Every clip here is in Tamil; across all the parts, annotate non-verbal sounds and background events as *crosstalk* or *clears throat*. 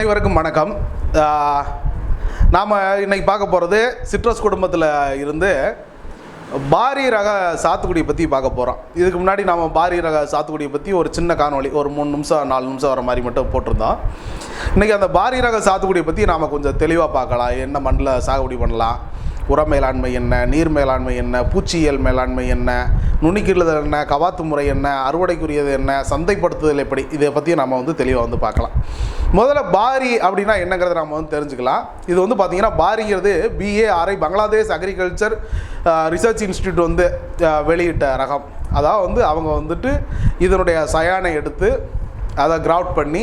அனைவருக்கும் வணக்கம். நாம் இன்றைக்கி பார்க்க போகிறது சிட்ரஸ் குடும்பத்தில் இருந்து பாரி ரக சாத்துக்குடியை பற்றி பார்க்க போகிறோம் இதுக்கு முன்னாடி நாம் பாரி ரக சாத்துக்குடியை பற்றி ஒரு சின்ன காணொளி ஒரு மூணு நிமிஷம் நாலு நிமிஷம் வர மாதிரி மட்டும் போட்டிருந்தோம். இன்றைக்கி அந்த பாரி ரக சாத்துக்குடியை பற்றி நாம் கொஞ்சம் தெளிவாக பார்க்கலாம். என்ன மண்ணில் சாகுபடி பண்ணலாம்? உர மேலாண்மை என்ன நீர் மேலாண்மை என்ன பூச்சியியல் மேலாண்மை என்ன நுணுக்கிடுதல் என்ன கவாத்து முறை என்ன அறுவடைக்குரியது என்ன சந்தைப்படுத்துதல் எப்படி இதை பற்றி நம்ம வந்து தெளிவாக வந்து பார்க்கலாம். முதல்ல பாரி அப்படின்னா என்னங்கிறத நம்ம வந்து தெரிஞ்சுக்கலாம். இது வந்து பார்த்திங்கன்னா பாரிங்கிறது BARI Bangladesh agriculture research institute வந்து வெளியிட்ட ரகம். அதாவது வந்து அவங்க வந்துட்டு இதனுடைய சயானை எடுத்து அதை கிராஃப்ட் பண்ணி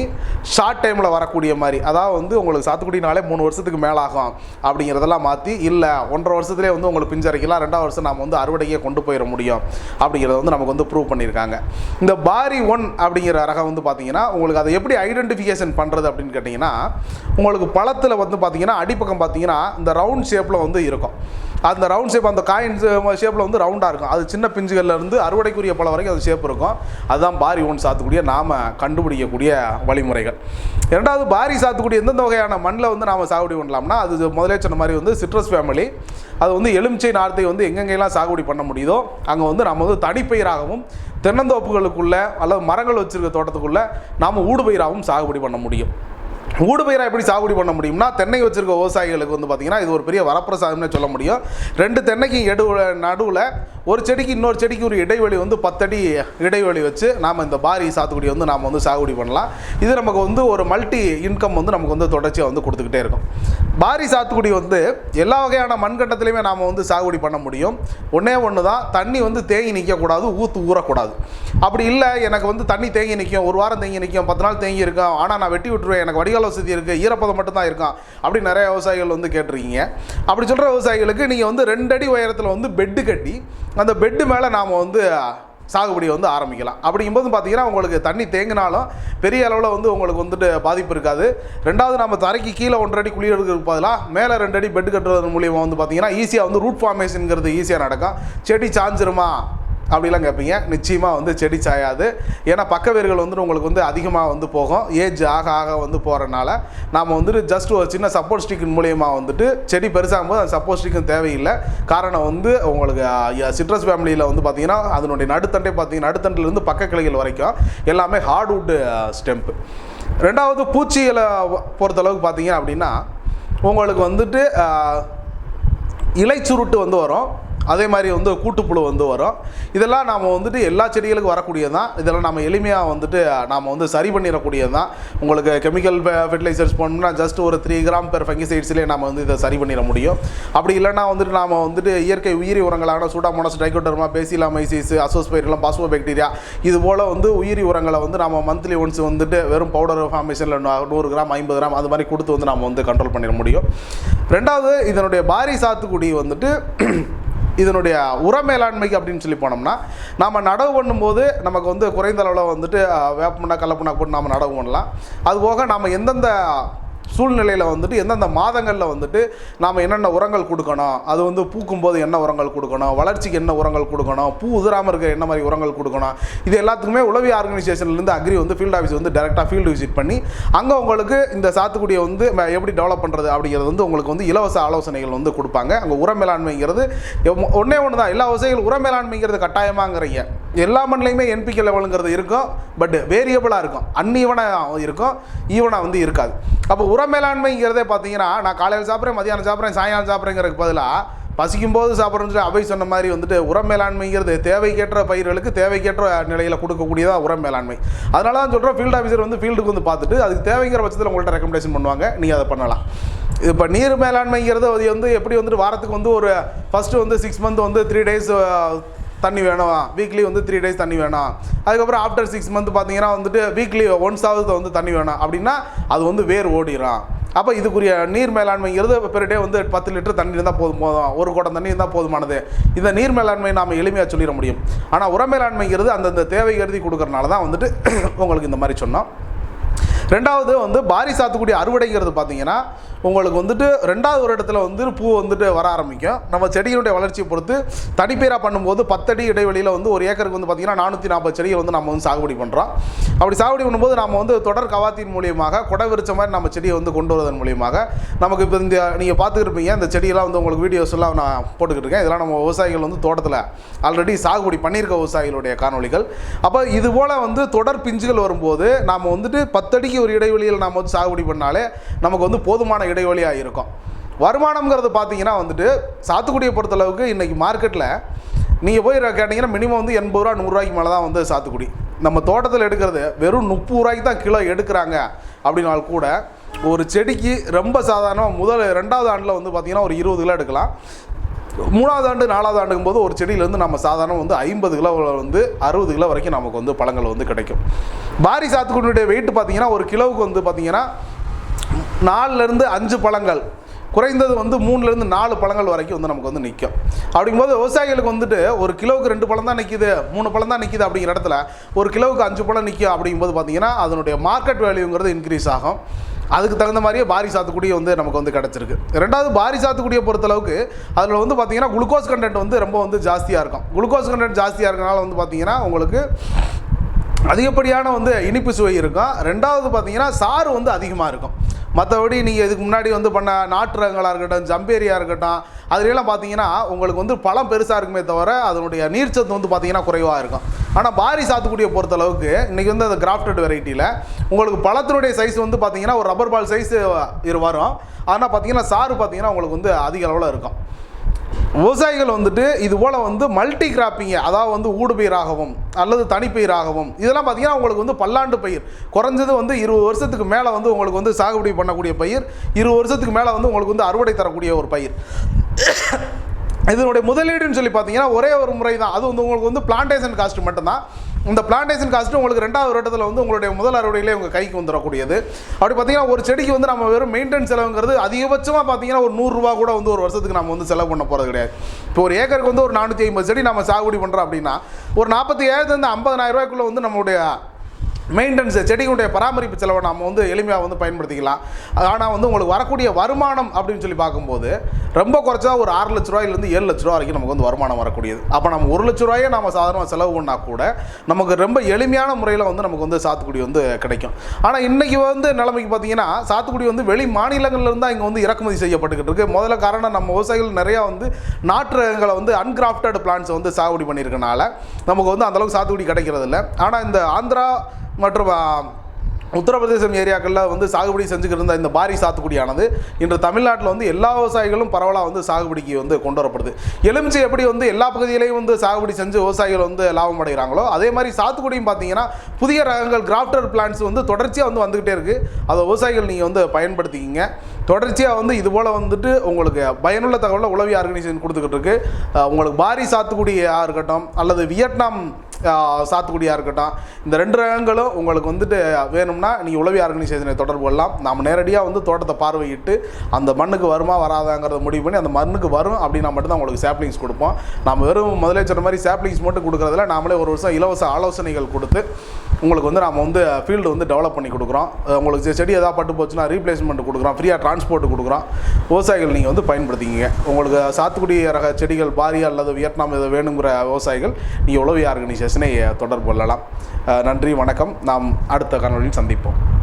ஷார்ட் டைமில் வரக்கூடிய மாதிரி அதாவது வந்து உங்களுக்கு சாத்துக்குடினாலே மூணு வருஷத்துக்கு மேலே ஆகும் அப்படிங்கிறதெல்லாம் மாற்றி இல்லை ஒன்றரை வருஷத்துலேயே வந்து உங்களுக்கு பிஞ்சரைக்கலாம் ரெண்டாவது வருஷம் நம்ம வந்து அறுவடைக்கே கொண்டு போயிட முடியும் அப்படிங்கிறத வந்து நமக்கு வந்து ப்ரூவ் பண்ணியிருக்காங்க. இந்த பாரி ஒன் அப்படிங்கிற ரகம் வந்து பார்த்தீங்கன்னா உங்களுக்கு அதை எப்படி ஐடென்டிஃபிகேஷன் பண்ணுறது அப்படின்னு கேட்டிங்கன்னா உங்களுக்கு பழத்தில் வந்து பார்த்தீங்கன்னா அடிப்பக்கம் பார்த்தீங்கன்னா இந்த ரவுண்ட் ஷேப்பில் வந்து இருக்கும். அந்த ரவுண்ட் ஷேப் அந்த காயின் ஷேப்பில் வந்து ரவுண்டாக இருக்கும். அது சின்ன பிஞ்சுகள்லேருந்து அறுவடைக்குரிய பழம் வரைக்கும் அது ஷேப் இருக்கும். அதுதான் பாரி ஒன் சாத்துக்குடிய நாம் கண்டுபிடிக்கக்கூடிய வழிமுறைகள். இரண்டாவது பாரி சாத்துக்குடி எந்தெந்த வகையான மண்ணில் வந்து நாம் சாகுபடி பண்ணலாம்னா அது முதலே சொன்ன மாதிரி வந்து சிட்ரஸ் ஃபேமிலி அது வந்து எலுமிச்சை நார்த்தை வந்து எங்கெங்கெல்லாம் சாகுபடி பண்ண முடியுதோ அங்கே வந்து நம்ம வந்து தனிப்பயிராகவும் தென்னந்தோப்புகளுக்குள்ளே அல்லது மரங்கள் வச்சுருக்க தோட்டத்துக்குள்ளே நாம் ஊடுபயிராகவும் சாகுபடி பண்ண முடியும். ஊடுபயிராக எப்படி சாகுபடி பண்ண முடியும்னா தென்னை வச்சிருக்க விவசாயிகளுக்கு வந்து பார்த்திங்கன்னா இது ஒரு பெரிய வரப்பிரசாதம்னு சொல்ல முடியும். ரெண்டு தென்னைக்கு எடு நடுவில் ஒரு செடிக்கு இன்னொரு செடிக்கு ஒரு இடைவெளி வந்து பத்தடி இடைவெளி வச்சு நாம் இந்த பாரி சாத்துக்குடி வந்து நாம் வந்து சாகுபடி பண்ணலாம். இது நமக்கு வந்து ஒரு மல்டி இன்கம் வந்து நமக்கு வந்து தொடர்ச்சியாக வந்து கொடுத்துக்கிட்டே இருக்கும். பாரி சாத்துக்குடி வந்து எல்லா வகையான மண்கட்டத்திலையுமே நாம் வந்து சாகுபடி பண்ண முடியும். ஒன்றே ஒன்று தான் தண்ணி வந்து தேங்கி நிற்கக்கூடாது ஊற்று ஊறக்கூடாது. அப்படி இல்லை எனக்கு வந்து தண்ணி தேங்கி நிற்கும் ஒரு வாரம் தேங்கி நிற்கும் பத்து நாள் தேங்கி இருக்கும் ஆனால் நான் வெட்டி விட்டுருவேன் எனக்கு வடிகால வசதி இருக்குது ஈரப்பதம் மட்டும்தான் இருக்கும் அப்படி நிறைய விவசாயிகள் வந்து கேட்டிருக்கீங்க. அப்படி சொல்கிற விவசாயிகளுக்கு நீங்கள் வந்து ரெண்டடி உயரத்தில் வந்து பெட்டு கட்டி அந்த பெட்டு மேலே நாம் வந்து சாகுபடியை வந்து ஆரம்பிக்கலாம். அப்படிங்கும்போது பார்த்தீங்கன்னா உங்களுக்கு தண்ணி தேங்கினாலும் பெரிய அளவில் வந்து உங்களுக்கு வந்துட்டு பாதிப்பு இருக்காது. ரெண்டாவது நம்ம தரைக்கு கீழே ஒன்றரை அடி குழி எடுக்கிறதுக்கு பதிலாக மேலே ரெண்டு அடி பெட் கட்டுறது மூலியமாக வந்து பார்த்தீங்கன்னா ஈஸியாக வந்து ரூட் ஃபார்மேஷனுங்கிறது ஈஸியாக நடக்கும். செடி சாஞ்சிருமா? அப்படிலாம் கேட்பீங்க. நிச்சயமாக வந்து செடி சாயாது. ஏன்னா பக்க வேர்கள் வந்து உங்களுக்கு வந்து அதிகமாக வந்து போகும். ஏஜ் ஆக ஆக வந்து போகிறனால நாம் வந்துட்டு ஜஸ்ட் ஒரு சின்ன சப்போர்ட் ஸ்டிக்கின் மூலியமாக வந்துட்டு செடி பெருசாகும் போது அந்த சப்போர்ட் ஸ்டிக்கும் தேவையில்லை. காரணம் வந்து உங்களுக்கு சிட்ரஸ் ஃபேமிலியில் வந்து பார்த்தீங்கன்னா அதனுடைய நடுத்தண்டை பார்த்தீங்கன்னா நடுத்தண்டிலிருந்து பக்க கிளைகள் வரைக்கும் எல்லாமே ஹார்ட்வுட் ஸ்டெம்ப் ரெண்டாவது பூச்சிகளை பொறுத்தளவுக்கு பார்த்தீங்க அப்படின்னா உங்களுக்கு வந்துட்டு இலை சுருட்டு வந்து வரும். அதே மாதிரி வந்து கூட்டுப்புழு வந்து வரும். இதெல்லாம் நாம் வந்துட்டு எல்லா செடிகளுக்கும் வரக்கூடியது தான் இதெல்லாம் நம்ம எளிமையாக வந்துட்டு நாம் வந்து சரி பண்ணிடக்கூடியது தான் உங்களுக்கு கெமிக்கல் ஃபெர்டிலைசர்ஸ் போனோம்னா ஜஸ்ட் ஒரு த்ரீ கிராம் பெர் ஃபங்கிசைட்ஸ்லேயே நம்ம வந்து இதை சரி பண்ணிட முடியும். அப்படி இல்லைன்னா வந்துட்டு நாம் வந்துட்டு இயற்கை உயிரி உரங்களான pseudomonas trichoderma paecilomyces azospirillum phosphobacteria இது போல் வந்து உயிரி உரங்களை வந்து நம்ம மந்த்லி ஒன்ஸ் வந்துட்டு வெறும் பவுடர் ஃபார்மேஷனில் நூறு கிராம் ஐம்பது கிராம் அது மாதிரி கொடுத்து வந்து நம்ம வந்து கண்ட்ரோல் பண்ணிட முடியும். ரெண்டாவது இதனுடைய பாரி சாத்துக்குடி வந்துட்டு இதனுடைய உர மேலாண்மைக்கு அப்படின்னு சொல்லி போனோம்னா நம்ம நடவு பண்ணும்போது நமக்கு வந்து குறைந்த அளவில் வந்துட்டு வேப்பமுன்னா வேப்பமண்ணா போட்டு நாம் நடவு பண்ணலாம். அதுபோக நம்ம எந்தெந்த சூழ்நிலையில் வந்துட்டு எந்தெந்த மாதங்களில் வந்துட்டு நாம் என்னென்ன உரங்கள் கொடுக்கணும் அது வந்து பூக்கும் போது என்ன உரங்கள் கொடுக்கணும் வளர்ச்சிக்கு என்ன உரங்கள் கொடுக்கணும் பூ உதிராமல் இருக்க என்ன மாதிரி உரங்கள் கொடுக்கணும் இது எல்லாத்துக்குமே உளவி ஆர்கனைசேஷன்லேருந்து அக்ரி வந்து ஃபீல்ட் ஆஃபீஸ் வந்து டேரெக்டாக ஃபீல்டு விசிட் பண்ணி அங்கே உங்களுக்கு இந்த சாத்துக்குடியை வந்து எப்படி டெவலப் பண்ணுறது அப்படிங்கிறது வந்து உங்களுக்கு வந்து இலவச ஆலோசனைகள் வந்து கொடுப்பாங்க. அங்கே உர மேலாண்மைங்கிறது ஒன்றே ஒன்று தான் எல்லா விவசாயிகள் உர மேலாண்மைங்கிறது கட்டாயமாங்கிறீங்க. எல்லா மண்ணிலையுமே என்பிகே லெவலுங்கிறது இருக்கும் பட் வேரியபிளாக இருக்கும். அன்ஈவனாக இருக்கும் ஈவனாக வந்து இருக்காது. அப்போ உர மேலாண்மைங்கிறதே பார்த்தீங்கன்னா நான் காலையில் சாப்பிட்றேன் மதியானம் சாப்பிட்றேன் சாயங்காலம் சாப்பிட்றேங்கிறதுக்கு பதிலாக பசிக்கும் போது சாப்பிட்றேன்னு சொல்லி அவை சொன்ன மாதிரி வந்துட்டு உரம் மேலாண்மைங்கிறது தேவைக்கேற்ற பயிர்களுக்கு தேவைக்கேற்ற நிலையில் கொடுக்கக்கூடியதாக உரம் மேலாண்மை. அதனால தான் சொல்கிறோம் ஃபீல்டு ஆஃபீஸர் வந்து ஃபீல்டுக்கு வந்து பார்த்துட்டு அதுக்கு தேவைங்கிற பட்சத்தில் உங்கள்கிட்ட ரெக்கமெண்டேஷன் பண்ணுவாங்க நீங்கள் அதை பண்ணலாம். இப்போ நீர் மேலாண்மைங்கிறது அது வந்து எப்படி வந்துட்டு வாரத்துக்கு வந்து ஒரு ஃபஸ்ட்டு வந்து சிக்ஸ் மந்த் வந்து த்ரீ டேஸ் தண்ணி வேணும். வீக்லி வந்து த்ரீ டேஸ் தண்ணி வேணும். அதுக்கப்புறம் ஆஃப்டர் சிக்ஸ் மந்த் பார்த்தீங்கன்னா வந்துட்டு வீக்லி ஒன்ஸ் ஆகுது வந்து தண்ணி வேணும். அப்படின்னா அது வந்து வேர் ஓடிடும் அப்போ இதுக்குரிய நீர் மேலாண்மைங்கிறது பெர் டே வந்து பத்து லிட்டர் தண்ணி இருந்தால் போதும். போதும். ஒரு குடம் தண்ணி இருந்தால் போதுமானது. இந்த நீர் மேலாண்மை நாம் எளிமையாக சொல்லிட முடியும். ஆனால் உர மேலாண்மைங்கிறது அந்தந்த தேவை கருதி கொடுக்கறனால தான் வந்துட்டு *clears throat* உங்களுக்கு இந்த மாதிரி சொன்னோம். ரெண்டாவது வந்து பாரி சாத்துக்குடி அறுவடைங்கிறது பார்த்தீங்கன்னா உங்களுக்கு வந்துட்டு ரெண்டாவது ஒரு இடத்துல வந்து பூ வந்துட்டு வர ஆரம்பிக்கும். நம்ம செடியினுடைய வளர்ச்சியை பொறுத்து தனிப்பேராக பண்ணும்போது பத்தடி இடைவெளியில் வந்து ஒரு ஏக்கருக்கு வந்து பார்த்தீங்கன்னா நானூற்றி நாற்பது செடியை வந்து நம்ம வந்து சாகுபடி பண்ணுறோம் அப்படி சாகுபடி பண்ணும்போது நம்ம வந்து தொடர் கவாத்தின் மூலியமாக கொடை விரிச்ச மாதிரி நம்ம செடியை வந்து கொண்டு வருவதன் மூலியமாக நமக்கு இப்போ இந்த நீங்கள் பார்த்துக்கிருப்பீங்க இந்த செடியெல்லாம் வந்து உங்களுக்கு வீடியோஸ் எல்லாம் நான் போட்டுக்கிட்டு இருக்கேன். இதெல்லாம் நம்ம விவசாயிகள் வந்து தோட்டத்தில் ஆல்ரெடி சாகுபடி பண்ணியிருக்க விவசாயிகளுடைய காணொளிகள். அப்போ இது போல் வந்து தொடர் பிஞ்சுகள் வரும்போது நாம் வந்துட்டு பத்தடிக்கு ஒரு இடைவெளியில் நாம் வந்து சாகுபடி பண்ணாலே நமக்கு வந்து போதுமான இடைவெளியாக இருக்கும். வருமானம்ங்கிறது பார்த்தீங்கன்னா வந்துட்டு சாத்துக்குடியை பொறுத்தளவுக்கு இன்றைக்கி மார்க்கெட்டில் நீங்கள் போய் கேட்டிங்கன்னா மினிமம் வந்து எண்பது ரூபா நூறுரூவாய்க்கு மேலே தான் வந்து சாத்துக்குடி. நம்ம தோட்டத்தில் எடுக்கிறது வெறும் முப்பது ரூபாய்க்கு தான் கிலோ எடுக்கிறாங்க அப்படின்னால் கூட ஒரு செடிக்கு ரொம்ப சாதாரணமாக முதல் ரெண்டாவது ஆண்டில் வந்து பார்த்திங்கன்னா ஒரு இருபது கிலோ எடுக்கலாம். மூணாவது ஆண்டு நாலாவது ஆண்டுக்கும் போது ஒரு செடியிலேருந்து நம்ம சாதாரணம் வந்து ஐம்பது கிலோ வந்து அறுபது கிலோ வரைக்கும் நமக்கு வந்து பழங்கள் வந்து கிடைக்கும். பாரி சாத்துக்குடியுடைய வெயிட் பார்த்தீங்கன்னா ஒரு கிலோவுக்கு வந்து பார்த்தீங்கன்னா நாலுலேருந்து அஞ்சு பழங்கள். குறைந்தது வந்து மூணுலேருந்து நாலு பழங்கள் வரைக்கும் வந்து நமக்கு வந்து நிற்கும் அப்படிங்கும்போது விவசாயிகளுக்கு வந்துட்டு ஒரு கிலோவுக்கு ரெண்டு பழம் தான் நிற்கிது மூணு பழம் தான் நிற்கிது அப்படிங்கிற இடத்துல ஒரு கிலோவுக்கு அஞ்சு பழம் நிற்கும் அப்படிங்கும்போது பார்த்தீங்கன்னா அதனுடைய மார்க்கெட் வேல்யூங்கிறது இன்க்ரீஸ் ஆகும். அதுக்கு தகுந்த மாதிரியே பாரி சாத்துக்குடி வந்து நமக்கு வந்து கிடச்சிருக்கு. ரெண்டாவது பாரி சாத்துக்குடியை பொறுத்தளவுக்கு அதில் வந்து பார்த்திங்கன்னா குளுக்கோஸ் கண்டென்ட் வந்து ரொம்ப வந்து ஜாஸ்தியாக இருக்கும். குளுக்கோஸ் கண்டென்ட் ஜாஸ்தியாக இருக்கனால வந்து பார்த்திங்கன்னா உங்களுக்கு அதிகப்படியான வந்து இனிப்பு சுவை இருக்கும். ரெண்டாவது பார்த்தீங்கன்னா சாறு வந்து அதிகமாக இருக்கும். மற்றபடி நீங்கள் இதுக்கு முன்னாடி வந்து பண்ண நாட்டு ரகங்களாக இருக்கட்டும் ஜம்பேரியாக இருக்கட்டும் அதுலலாம் பார்த்தீங்கன்னா உங்களுக்கு வந்து பழம் பெருசாக இருக்குமே தவிர அதனுடைய நீர்ச்சத்து வந்து பார்த்தீங்கன்னா குறைவாக இருக்கும். ஆனால் பாரி சாத்துக்குடியை பொறுத்தளவுக்கு இன்றைக்கி வந்து அந்த கிராஃப்டட் வெரைட்டியில் உங்களுக்கு பழத்தினுடைய சைஸ் வந்து பார்த்தீங்கன்னா ஒரு ரப்பர் பால் சைஸ் இரு வரும். ஆனால் பார்த்தீங்கன்னா சாறு பார்த்தீங்கன்னா உங்களுக்கு வந்து அதிக அளவில் இருக்கும். விவசாயிகள் வந்துட்டு இது போல் வந்து மல்டி கிராப்பிங்க அதாவது வந்து ஊடுபயிராகவும் அல்லது தனிப்பயிராகவும். இதெல்லாம் பார்த்தீங்கன்னா உங்களுக்கு வந்து பல்லாண்டு பயிர். குறைஞ்சது வந்து இருபது வருஷத்துக்கு மேலே வந்து உங்களுக்கு வந்து சாகுபடி பண்ணக்கூடிய பயிர். இருபது வருஷத்துக்கு மேலே வந்து உங்களுக்கு வந்து அறுவடை தரக்கூடிய ஒரு பயிர். *coughs* இதனுடைய முதலீடுன்னு சொல்லி பார்த்தீங்கன்னா ஒரே ஒரு முறை தான் அது வந்து உங்களுக்கு வந்து பிளான்டேஷன் காஸ்ட் மட்டும்தான். இந்த பிளான்டேஷன் காஸ்ட்டு உங்களுக்கு ரெண்டாவது வருடத்தில் வந்து உங்களுடைய முதல் அறுவடையிலே உங்கள் கைக்கு வந்துடக்கூடியது அப்படி பார்த்தீங்கன்னா ஒரு செடிக்கு வந்து நம்ம வெறும் மெயின்டெனன்ஸ் செலவுங்கிறது அதிகபட்சமாக பார்த்தீங்கன்னா ஒரு நூறுரூவா கூட வந்து ஒரு வருஷத்துக்கு நம்ம வந்து செலவு பண்ண போகிறது கிடையாது. இப்போ ஒரு ஏக்கருக்கு வந்து ஒரு நானூற்றி ஐம்பது செடி நம்ம சாகுபடி பண்ணுறோம் அப்படின்னா ஒரு நாற்பத்தி ஏழுலேருந்து ஐம்பதனாயிரம் ரூபாய்க்குள்ளே வந்து நம்மளுடைய மெயின்டெனன்ஸ் செடிகளுடைய பராமரிப்பு செலவை நம்ம வந்து எளிமையாக வந்து பயன்படுத்திக்கலாம். ஆனால் வந்து உங்களுக்கு வரக்கூடிய வருமானம் அப்படின்னு சொல்லி பார்க்கும்போது ரொம்ப குறைச்சா ஒரு ஆறு லட்ச ரூபாயிலேருந்து ஏழு லட்ச ரூபா வரைக்கும் நமக்கு வந்து வருமானம் வரக்கூடியது. அப்போ நம்ம ஒரு லட்ச ரூபாயே நம்ம சாதாரணமாக செலவு பண்ணால் கூட நமக்கு ரொம்ப எளிமையான முறையில் வந்து நமக்கு வந்து சாத்துக்குடி வந்து கிடைக்கும். ஆனால் இன்றைக்கி வந்து நிலைமைக்கு பார்த்தீங்கன்னா சாத்துக்குடி வந்து வெளி மாநிலங்கள்லேருந்து தான் இங்கே வந்து இறக்குமதி செய்யப்பட்டுக்கிட்டு இருக்குது முதல்ல காரணம் நம்ம விவசாயிகள் நிறையா வந்து நாட்டு ரகங்களை வந்து அன்கிராஃப்டட் பிளான்ஸை வந்து சாகுபடி பண்ணியிருக்கனால நமக்கு வந்து அந்தளவுக்கு சாத்துக்குடி கிடைக்கிறது இல்லை ஆனால் இந்த ஆந்திரா மற்றும் உத்தரப்பிரதேசம் ஏரியாக்களில் வந்து சாகுபடி செஞ்சுக்கிட்டு இருந்த இந்த பாரி சாத்துக்குடியானது இன்று தமிழ்நாட்டில் வந்து எல்லா விவசாயிகளும் பரவலாக வந்து சாகுபடிக்கு வந்து கொண்டு வரப்படுது. எலுமிச்சை எப்படி வந்து எல்லா பகுதியிலையும் வந்து சாகுபடி செஞ்சு விவசாயிகள் வந்து லாபம் அடைகிறாங்களோ அதே மாதிரி சாத்துக்குடியும் பார்த்தீங்கன்னா புதிய ரகங்கள் கிராஃப்டர் பிளான்ஸ் வந்து தொடர்ச்சியாக வந்து வந்துக்கிட்டே இருக்குது அதை விவசாயிகள் நீங்கள் வந்து பயன்படுத்திக்கிங்க. தொடர்ச்சியாக வந்து இது போல் வந்துட்டு உங்களுக்கு பயனுள்ள தகவலை உளவி ஆர்கனைசேஷன் கொடுத்துக்கிட்டு இருக்கு. உங்களுக்கு பாரி சாத்துக்குடியாக இருக்கட்டும் அல்லது வியட்நாம் சாத்துக்குடியாக இருக்கட்டும். இந்த ரெண்டு ரகங்களும் உங்களுக்கு வந்துட்டு வேணும்னா நீங்கள் உளவி ஆர்கனைசேஷனை தொடர்பு கொள்ளலாம். நாம் நேரடியாக வந்து தோட்டத்தை பார்வையிட்டு அந்த மண்ணுக்கு வருமா வராதாங்கிறத முடிவு பண்ணி அந்த மண்ணுக்கு வரும் அப்படின்னா மட்டும்தான் உங்களுக்கு சாப்ளிங்ஸ் கொடுப்போம். நம்ம வெறும் முதலே சொன்ன மாதிரி சாப்ளிங்ஸ் மட்டும் கொடுக்குறதுல நாமளே ஒரு வருஷம் இலவச ஆலோசனைகள் கொடுத்து உங்களுக்கு வந்து நம்ம வந்து ஃபீல்டு வந்து டெவலப் பண்ணி கொடுக்குறோம். உங்களுக்கு செடி எதாவது பட்டு போச்சுன்னா ரீப்ளேஸ்மெண்ட் கொடுக்குறோம். ஃப்ரீயாக டிரான்ஸ்போர்ட் கொடுக்குறோம். விவசாயிகள் நீங்கள் வந்து பயன்படுத்திக்கிங்க. உங்களுக்கு சாத்துக்குடி ரக செடிகள் பாரி அல்லது வியட்நாம் இது வேணுங்கிற விவசாயிகள் நீங்கள் உளவி ஆர்கனைசேஷனை தொடர்பு கொள்ளலாம். நன்றி வணக்கம். நாம் அடுத்த காணொலியில் சந்திப்போம்.